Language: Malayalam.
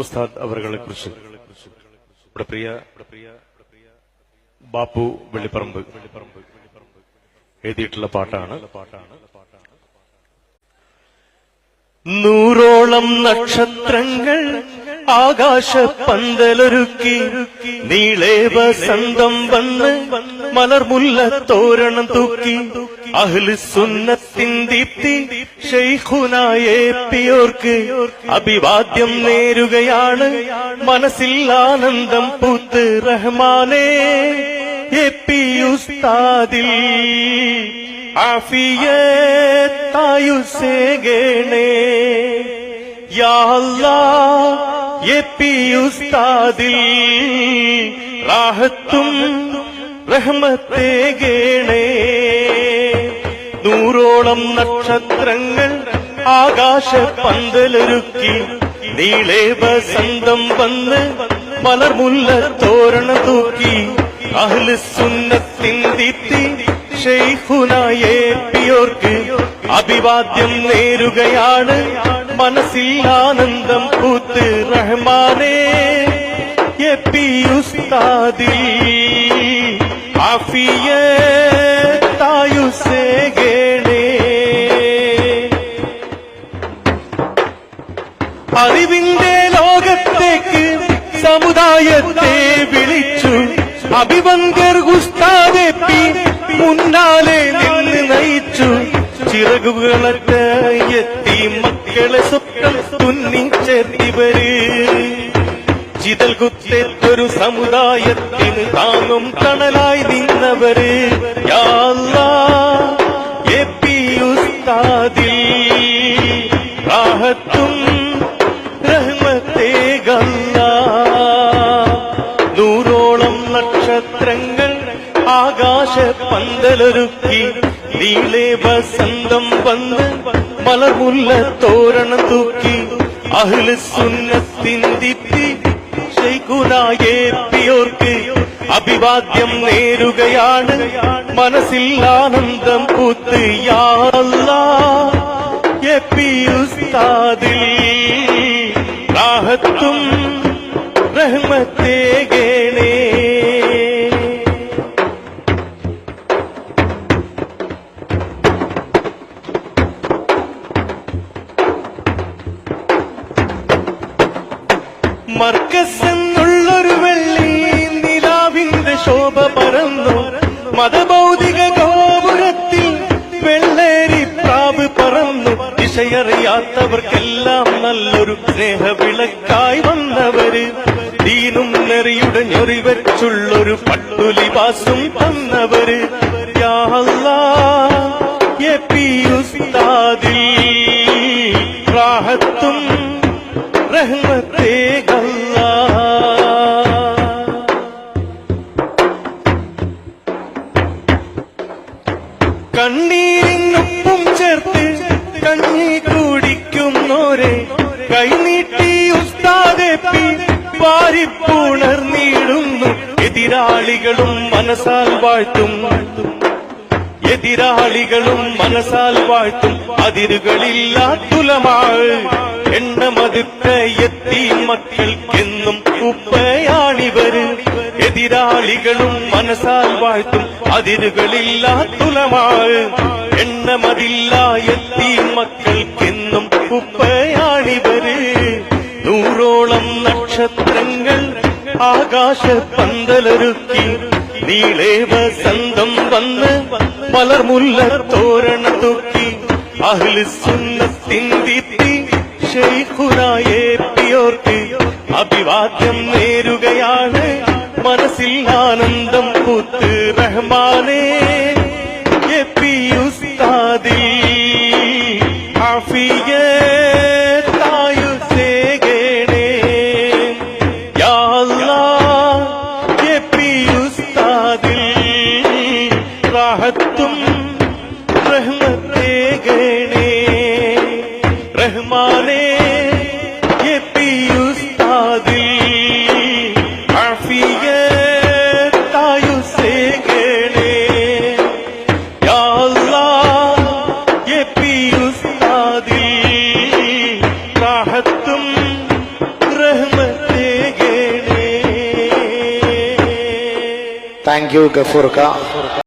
ഉസ്താദ് അവരെ കുറിച്ച് ഇവിടെ പ്രിയ ബാപ്പു വെള്ളിപ്പറമ്പ് എഴുതിയിട്ടുള്ള പാട്ടാണ്. നൂറോളം നക്ഷത്രങ്ങൾ ആകാശ പന്തലൊരുക്കി നീളേ വസന്തം വന്ന് മലർമുല്ല തോരണം തൂക്കി അഹ്ലു സുന്നത്തിൻ ദീപ്തി ഷെയ്ഖുനായ പിയോർക്ക് അഭിവാദ്യം നേരുകയാണ്. മനസ്സിൽ ആനന്ദം പൂത്ത് റഹ്മാനേ എ പി ഉസ്താദിൽ ആഫിയത്തായുസേകണേ യാ പി റഹ്മത്തേകണേ. നൂറോളം നക്ഷത്രങ്ങൾ ആകാശ പന്തലൊരുക്കി നീളേ വസന്തം വന്ന് മലർമുല്ല തോരണ തൂക്കി അഹ്ല സുന്നത്തിന്തിത്തി ദീപ്തി ഷെയ്ഖുനായ പിയോർക്ക് അഭിവാദ്യം നേരുകയാണ്. മനസ്സിൽ ആനന്ദം പൂത്ത് റഹ്മാനേ. എ പി ഉസ്താദി അറിവിന്റെ ലോകത്തേക്ക് സമുദായത്തെ വിളിച്ചു. അഭിവങ്കർ ഗുസ്താദെ പി മുന്നാലെ നിന്ന് നയിച്ചു. ചിറകുകളൊക്കെ എത്തി മക്കളെ സ്വപ്നം തുന്നിച്ചെത്തിവര് ചിതൽ ഒരു സമുദായത്തിന് താങ്ങും തണലായി നിന്നവര് എ പി ഉസ്താദിൽ റാഹത്തും റഹ്മത്തേകല്ല നൂറോളം നക്ഷത്രങ്ങൾ ആകാശ പന്തലൊരുക്കി നീളേ വസന്തം വന്ന് മലമുല്ല തോരണം തൂക്കി അഹ്ല് സുന്നത്തിൻ ദീപ്തി ഷെയ്ഖുനായേ പിയോർക്ക് അഭിവാദ്യം നേരുകയാണ്. മനസ്സിൽ ആനന്ദം പൂത്ത് യാ അല്ലാ, എ പി ഉസ്താദിൽ റാഹത്തും റഹ്മത്തേകണേ മർക്കസ് എന്നുള്ളൊരു വെള്ളി നിലാവിന്റെ ശോഭ പറന്നു. മതഭൗതിക ഗോപുരത്തിൽ വെള്ളേരി പ്രാവ് പറന്നു. ദിശയറിയാത്തവർക്കെല്ലാം നല്ലൊരു സ്നേഹവിളക്കായി വന്നവര്. ദീനും നെറിയുടെ ഞൊറിവച്ചുള്ളൊരു പട്ടുലിവാസും തന്നവര്. യാ കണ്ണീരിനൊപ്പം ചേർത്ത് കഞ്ഞി കുടിക്കുന്നോരെ കൈനീട്ടി ഉസ്താദെ പി വാരിപ്പുണർന്നിടുന്നു എതിരാളികളും മനസ്സാൽ വാഴ്ത്തും. എതിരാളികളും മനസ്സാൽ വാഴ്ത്തും. അതിരുകളില്ലാത്തുലമാൾ എണ്ണമതുക്ക എത്തി മക്കൾക്കെന്നും ഉപ്പയാണിവര് എതിരാളികളും മനസ്സാൽ വാഴ്ത്തും. അതിരുകളില്ലാത്തുലമാൾ എണ്ണമതില്ല എത്തി മക്കൾക്കെന്നും ഉപ്പയാണിവര് നൂറോളം നക്ഷത്രങ്ങൾ ആകാശ പന്തലൊരുക്കി നീളേ വസന്തം വന്ന് പലർമുല്ല തോരണ തൂക്കി. അഹ്ല് സുന്നത്തിൻ ദീപ്തി പിയോർക്ക് അഭിവാദ്യം നേരുകയാണ് മനസ്സിൽ ആനന്ദം പൂത്ത് റഹ്മാനേ എ പി ഉസ്താദി ആഫിയത്തായുസേകണേ യാ അല്ലാ, എ പി ഉസ്താദിൽ റാഹത്തും റഹ്മത്തേകണേ. റഹ്മാനേ എ പി റഹ്മത്തും താങ്ക് യു ഗഫൂർക്ക.